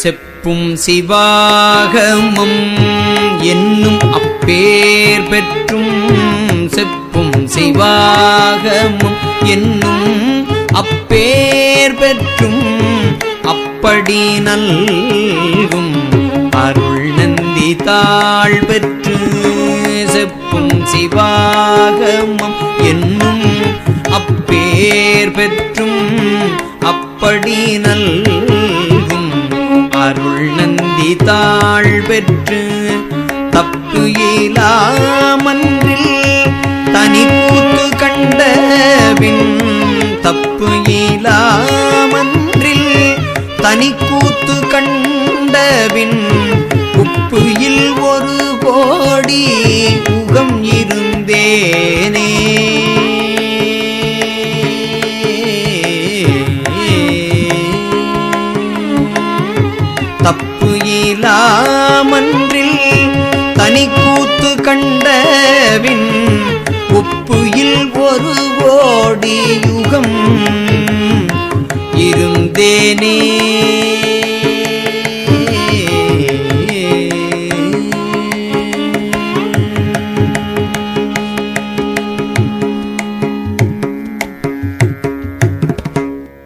செப்பும் சிவாகமம் என்னும் அப்பேர் பெற்றும் செப்பும் சிவாகமம் என்னும் அப்பேர் பெற்றும் அப்படி நல்கும் அருள் நந்தி தாழ் பெற்று செப்பும் சிவாகமம் என்னும் அப்பேர் பெற்றும் அப்படி நல்கும் தாழ் பெற்று தப்பு இயலாமன்றில் தனி கூத்து கண்டபின் தப்பு இயலாமன்றில் தனி கூத்து கண்டபின் உப்புயில் ஒரு கோடி உகம் இருந்தேனே. தப்பு இலாமன்றில் தனி கூத்து கண்டவின் உப்புயில் ஒரு கோடி யுகம் இருந்தேனே